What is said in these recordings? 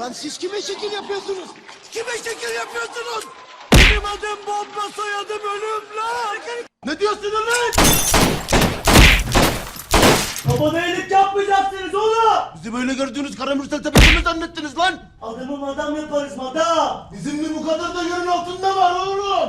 Lan siz kime şekil yapıyorsunuz? Kime şekil yapıyorsunuz? Benim adım bomba soyadım ölüm lan. Ne diyorsun lan? Babana iyilik yapmayacaksınız oğlum. Bizi böyle gördüğünüz karamürsel tepesi mi zannettiniz lan? Adamı madam yaparız madam. Bizim bir bu kadar da yerin altında var oğlum.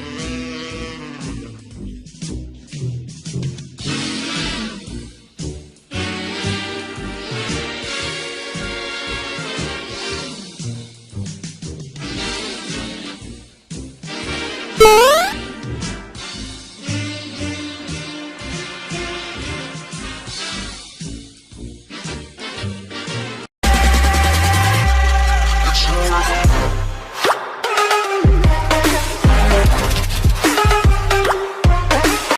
lost.